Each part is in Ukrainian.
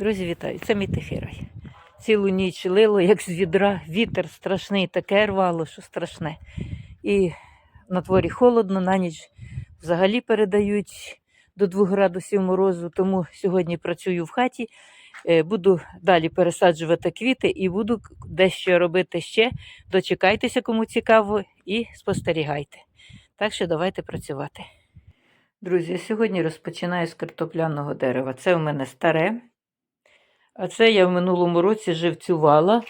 Друзі, вітаю! Це мій тихий Цілу ніч лило, як з відра, вітер страшний, таке рвало, що страшне. І на дворі холодно, на ніч взагалі передають до 2 градусів морозу, тому сьогодні працюю в хаті. Е, Буду далі пересаджувати квіти і буду дещо робити ще. Дочекайтеся, кому цікаво, і спостерігайте. Так що давайте працювати. Друзі, сьогодні розпочинаю з картопляного дерева. Це у мене старе. А це я в минулому році живцювала.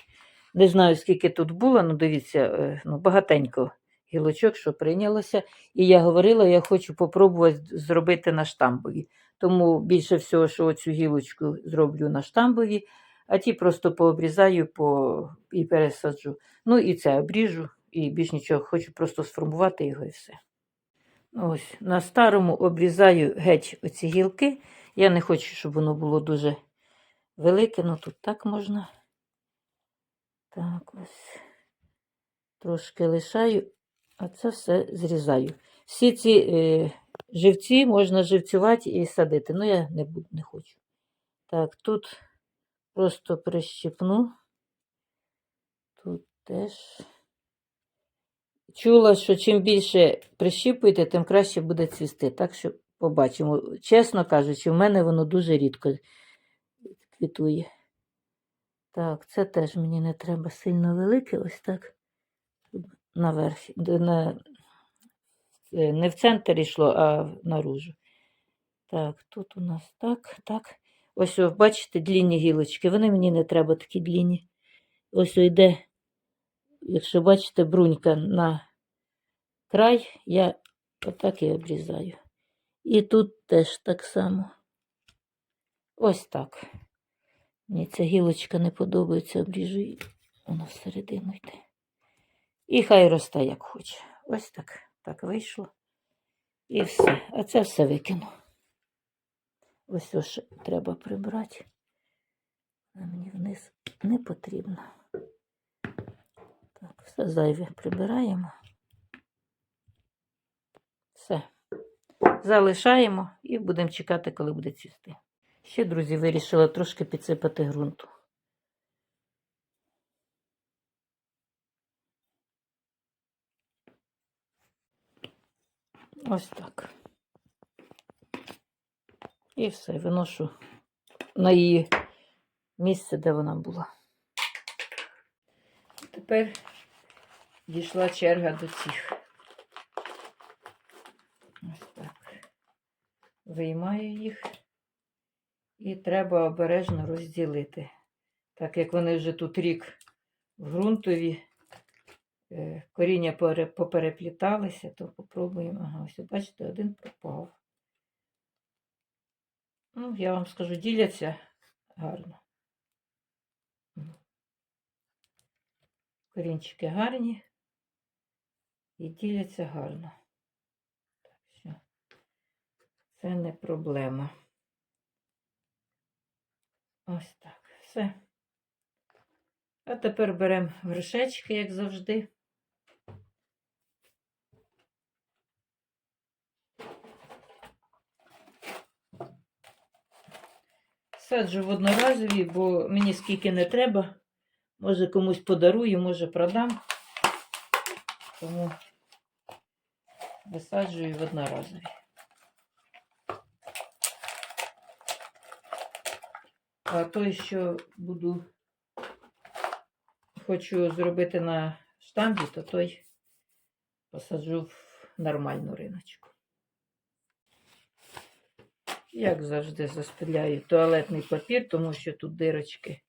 Не знаю, скільки тут було, ну дивіться, е, ну, багатенько гілочок, що прийнялося. І я говорила, я хочу попробувати зробити на штамбові. Тому більше всього, що оцю гілочку зроблю на штамбові, а ті просто пообрізаю по... і пересаджу. Ну і це обріжу, і більш нічого, хочу просто сформувати його і все. Ось, на старому обрізаю геть оці гілки. Я не хочу, щоб воно було дуже велике, ну тут так можна. Так, ось. Трошки лишаю, а це все зрізаю. Всі ці е, живці можна живцювати і садити. Ну, я не, буду, не хочу. Так, тут просто прищипну. Тут теж. Чула, що чим більше прищіпуєте, тим краще буде цвісти. Так що побачимо. Чесно кажучи, в мене воно дуже рідко квітує. Так, це теж мені не треба сильно велике, ось так. Наверх. На, е, не в центр йшло, а наружу. Так, тут у нас так, так. Ось, бачите, длінні гілочки. Вони мені не треба такі длінні. Ось йде, якщо бачите, брунька на край, я отак і обрізаю. І тут теж так само. Ось так. Мені ця гілочка не подобається, обріжу її. Воно всередину йде. І хай росте, як хоче. Ось так. Так вийшло. І все. А це все викину. Ось ось треба прибрати. А мені вниз не потрібно. Так, все зайве прибираємо. Все. Залишаємо і будемо чекати, коли буде цвісти. Ще, друзі, вирішила трошки підсипати ґрунту. Ось так. І все, виношу на її місце, де вона була. Тепер дійшла черга до цих. Ось так. Виймаю їх. І треба обережно розділити. Так як вони вже тут рік в ґрунтові, е, коріння пере- поперепліталися, то попробуємо. Ага, ось бачите, один пропав. Ну, я вам скажу, діляться гарно. Корінчики гарні і діляться гарно. Так що це не проблема. Ось так, все. А тепер беремо грошечки, як завжди. Саджу в одноразові, бо мені скільки не треба. Може комусь подарую, може продам. Тому висаджую в одноразові. А той, що буду хочу зробити на штамбі, то той посаджу в нормальну риночку. Як завжди, заспиляю туалетний папір, тому що тут дирочки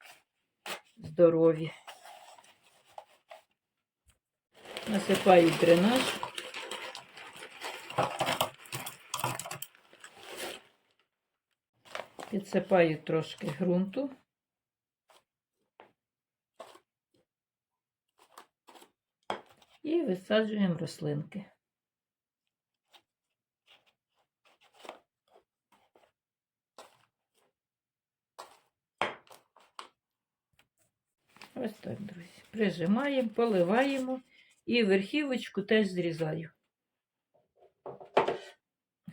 здорові. Насипаю дренаж. Підсипаю трошки ґрунту. І висаджуємо рослинки. Ось так, друзі. Прижимаємо, поливаємо і верхівочку теж зрізаю.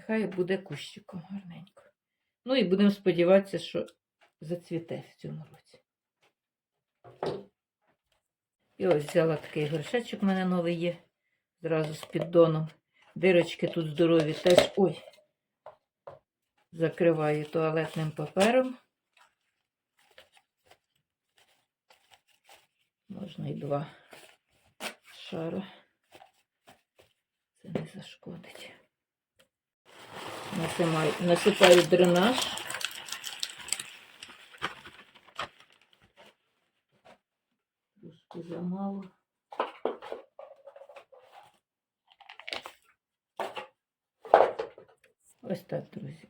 Хай буде кущиком гарненько. Ну і будемо сподіватися, що зацвіте в цьому році. І ось взяла такий горшечок, у мене новий є. Зразу з піддоном. Дирочки тут здорові теж. Ой. Закриваю туалетним папером. Можна і два шара. Це не зашкодить. Насипаю, насипаю дренаж. Трошки замало. Ось так, друзі.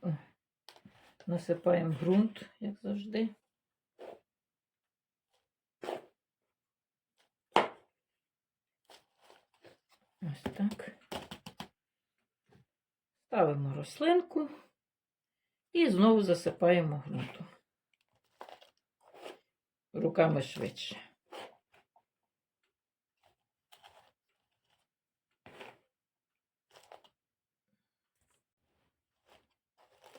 Насипаємо ґрунт, як завжди. Ось так. Ставимо рослинку і знову засипаємо ґрунтом. Руками швидше.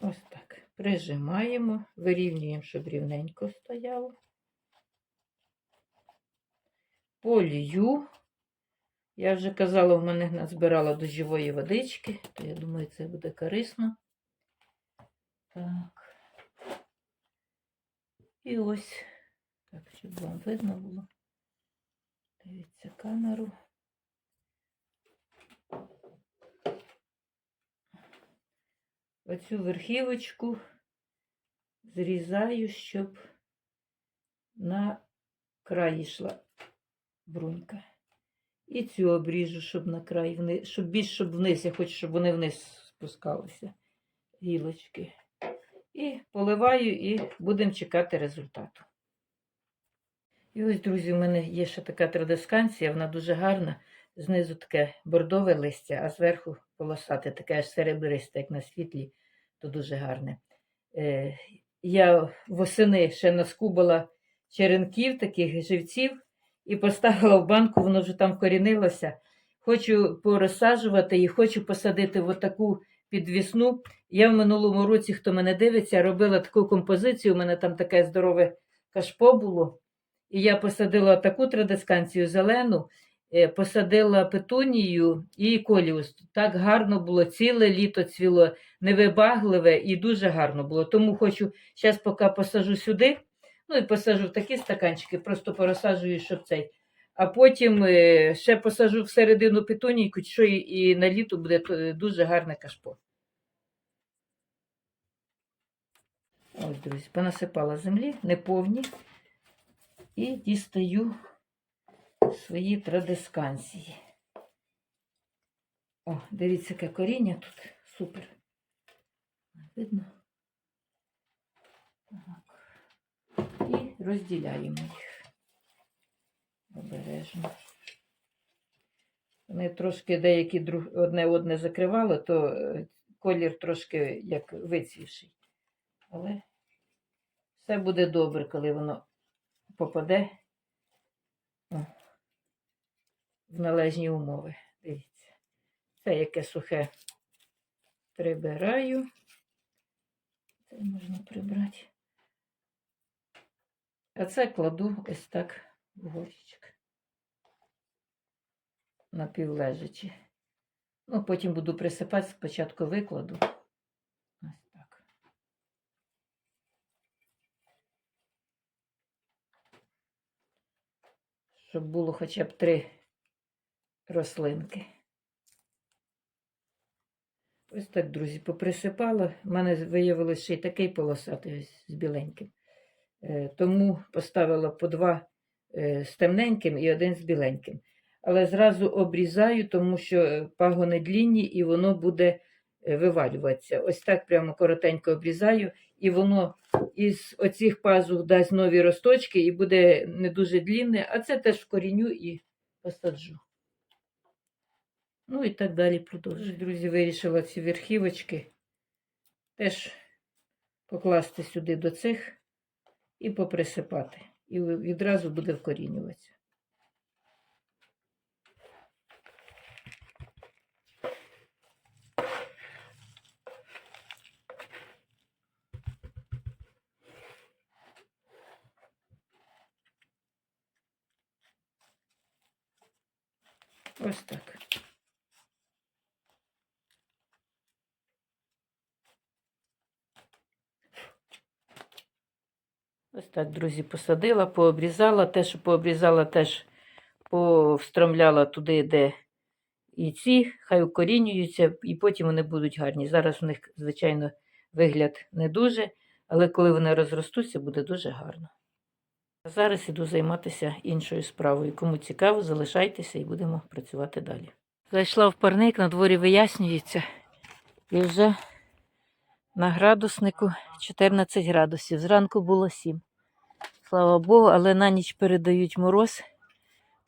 Ось так. Прижимаємо, вирівнюємо, щоб рівненько стояло. Полію. Я вже казала, в мене назбирала до живої водички, то я думаю, це буде корисно. Так. І ось, так, щоб вам видно було. Дивіться камеру. Оцю верхівочку зрізаю, щоб на край йшла брунька. І цю обріжу, щоб на край вниз, щоб більш щоб вниз, я хочу, щоб вони вниз спускалися, гілочки. І поливаю, і будемо чекати результату. І ось, друзі, у мене є ще така традисканція, вона дуже гарна. Знизу таке бордове листя, а зверху полосате, таке аж серебристе, як на світлі, то дуже гарне. Е, я восени ще наскубала черенків, таких живців, і поставила в банку, воно вже там корінилося. Хочу порозсаджувати і хочу посадити в таку підвісну. Я в минулому році, хто мене дивиться, робила таку композицію. У мене там таке здорове кашпо було. І я посадила таку традисканцію зелену, е, посадила петунію і коліус. Так гарно було, ціле літо цвіло, невибагливе і дуже гарно було. Тому хочу, зараз поки посажу сюди, ну і посажу в такі стаканчики, просто порозсаджую, щоб цей. А потім е, ще посажу всередину петунійку, що і, на літо буде дуже гарне кашпо. Ось, друзі, понасипала землі, неповні. І дістаю свої традисканції. О, дивіться, яке коріння тут. Супер. Видно? Розділяємо їх. Обережно. Вони трошки деякі одне одне закривали, то е, колір трошки як вицвівший. Але все буде добре, коли воно попаде о, в належні умови. Дивіться. Це яке сухе прибираю. Це можна прибрати. А це кладу ось так в горщик. Напівлежачи. Ну, потім буду присипати, спочатку викладу. Ось так. Щоб було хоча б три рослинки. Ось так, друзі, поприсипала. У мене виявилося ще й такий полосатий ось з біленьким. Е, Тому поставила по два е, з темненьким і один з біленьким. Але зразу обрізаю, тому що е, пагони длінні і воно буде вивалюватися. Ось так прямо коротенько обрізаю, і воно із оцих пазух дасть нові росточки і буде не дуже длінне, а це теж вкоріню і посаджу. Ну і так далі продовжую. Друзі, вирішила ці верхівочки теж покласти сюди до цих і поприсипати. І відразу буде вкорінюватися. Ось так. Так, друзі, посадила, пообрізала. Те, що пообрізала, теж повстромляла туди, де і ці, хай укорінюються, і потім вони будуть гарні. Зараз у них, звичайно, вигляд не дуже, але коли вони розростуться, буде дуже гарно. А зараз іду займатися іншою справою. Кому цікаво, залишайтеся і будемо працювати далі. Зайшла в парник, на дворі вияснюється, і вже на градуснику 14 градусів. Зранку було 7. Слава Богу, але на ніч передають мороз,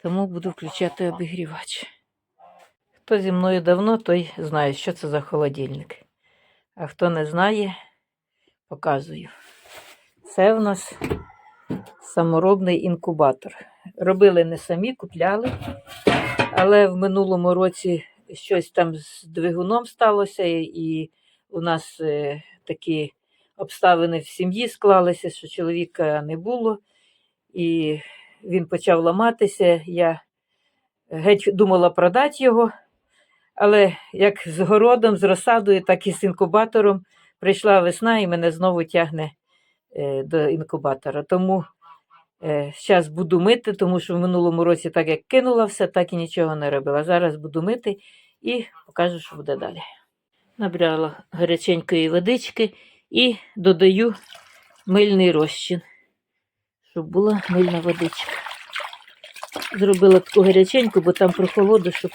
тому буду включати обігрівач. Хто зі мною давно, той знає, що це за холодильник. А хто не знає, показую. Це в нас саморобний інкубатор. Робили не самі, купляли. Але в минулому році щось там з двигуном сталося, і у нас е, такі обставини в сім'ї склалися, що чоловіка не було, і він почав ламатися. Я геть думала продати його, але як з городом, з розсадою, так і з інкубатором прийшла весна і мене знову тягне е, до інкубатора. Тому зараз буду мити, тому що в минулому році, так як кинула все, так і нічого не робила. Зараз буду мити і покажу, що буде далі. Набрала гаряченької водички і додаю мильний розчин, щоб була мильна водичка. Зробила таку гаряченьку, бо там прохолоду, щоб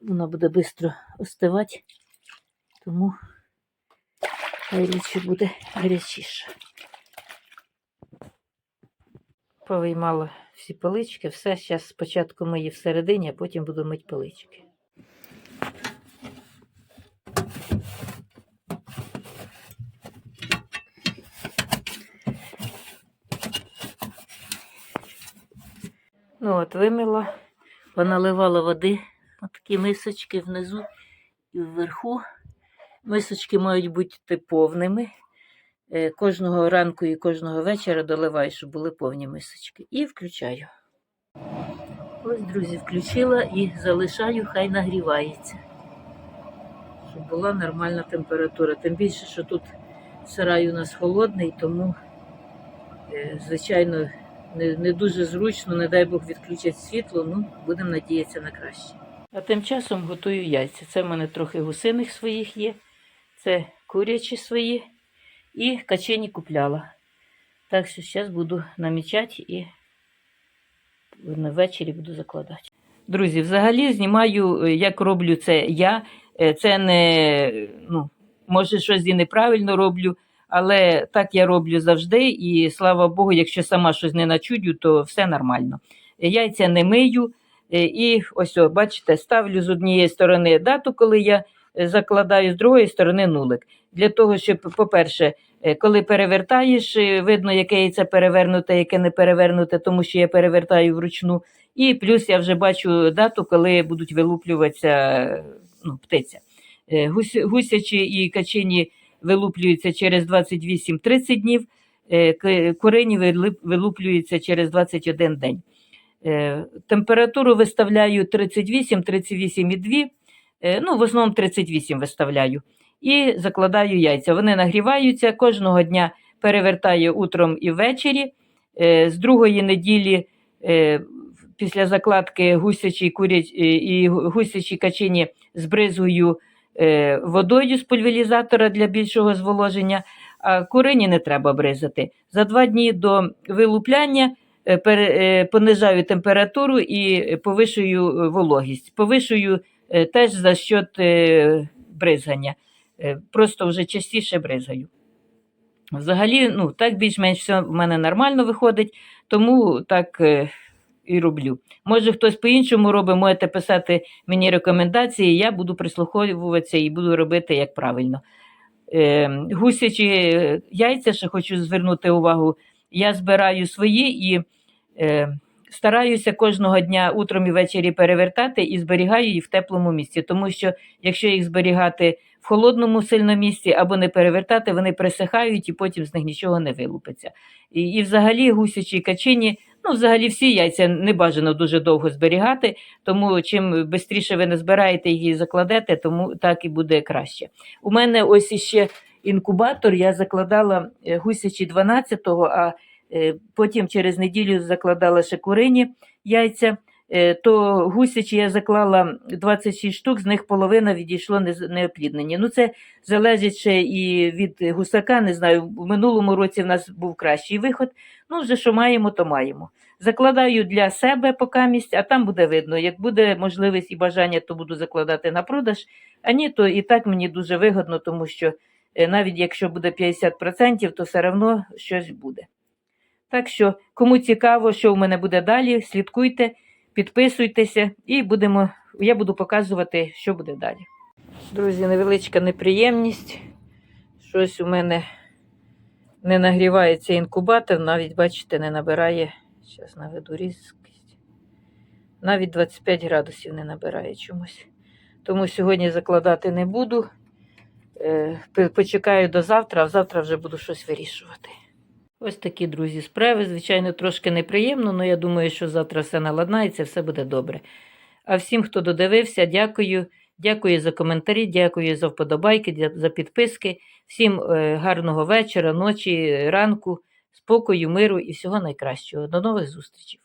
вона буде швидко остивати, тому лучше буде гарячіше. Повиймала всі полички, все. Зараз спочатку мию всередині, а потім буду мити полички. Ну от, вимила, поналивала води, от такі мисочки внизу і вверху. Мисочки мають бути повними. Е, Кожного ранку і кожного вечора доливаю, щоб були повні мисочки. І включаю. Ось, друзі, включила і залишаю, хай нагрівається. Щоб була нормальна температура. Тим більше, що тут сарай у нас холодний, тому, е, звичайно, не, не дуже зручно, не дай Бог відключать світло, ну, будемо надіятися на краще. А тим часом готую яйця. Це в мене трохи гусиних своїх є, це курячі свої і качені купляла. Так що зараз буду намічати і ввечері буду закладати. Друзі, взагалі знімаю, е, як роблю це я. Е, Це не, ну, може, щось і неправильно роблю, але так я роблю завжди. І слава Богу, якщо сама щось не начудю, то все нормально. Яйця не мию. Е, І ось, бачите, ставлю з однієї сторони дату, коли я е, закладаю, з другої сторони нулик. Для того, щоб, по-перше, е, коли перевертаєш, видно, яке яйце перевернуте, яке не перевернуте, тому що я перевертаю вручну. І плюс я вже бачу дату, коли будуть вилуплюватися ну, птиця. Гусячі і качині вилуплюються через 28-30 днів, е, к- курині вилип- вилуплюються через 21 день. Е, Температуру виставляю 38-38,2, е, ну, в основному 38 виставляю. І закладаю яйця. Вони нагріваються кожного дня перевертаю утром і ввечері. З другої неділі після закладки гусячі і гусячі качині збризую водою з пульверізатора для більшого зволоження, а курині не треба бризати. За два дні до вилупляння е, е, понижаю температуру і повишую е, вологість. Повишую е, теж за счет е, бризгання. Е, Просто вже частіше бризгаю. Взагалі, ну, так більш-менш все в мене нормально виходить, тому так е, і роблю. Може, хтось по-іншому робить, можете писати мені рекомендації, я буду прислуховуватися і буду робити як правильно. Е, гусячі е, яйця, ще хочу звернути увагу, я збираю свої і е, стараюся кожного дня утром і ввечері перевертати і зберігаю їх в теплому місці, тому що якщо їх зберігати в холодному сильно місці або не перевертати, вони присихають і потім з них нічого не вилупиться. І, і взагалі гусячі качині Ну, взагалі, всі яйця не бажано дуже довго зберігати, тому чим швидше ви не збираєте її закладете, тому так і буде краще. У мене ось іще інкубатор, я закладала е, гусячі 12-го, а е, потім через неділю закладала ще курині яйця. Е, То гусячі я заклала 26 штук, з них половина відійшло неопліднені. Ну, це залежить ще і від гусака. Не знаю, в минулому році в нас був кращий виход. Ну, вже що маємо, то маємо. Закладаю для себе поки місць, а там буде видно. Як буде можливість і бажання, то буду закладати на продаж. А ні, то і так мені дуже вигодно, тому що е, навіть якщо буде 50%, то все одно щось буде. Так що, кому цікаво, що в мене буде далі, слідкуйте, підписуйтеся і будемо, я буду показувати, що буде далі. Друзі, невеличка неприємність. Щось у мене не нагрівається інкубатор, навіть, бачите, не набирає. Зараз наведу різкість. Навіть 25 градусів не набирає чомусь. Тому сьогодні закладати не буду. Е, Почекаю до завтра, а завтра вже буду щось вирішувати. Ось такі, друзі, справи. Звичайно, трошки неприємно, але я думаю, що завтра все наладнається, все буде добре. А всім, хто додивився, дякую. Дякую за коментарі, дякую за вподобайки, за підписки. Всім е, гарного вечора, ночі, ранку, спокою, миру і всього найкращого. До нових зустрічей.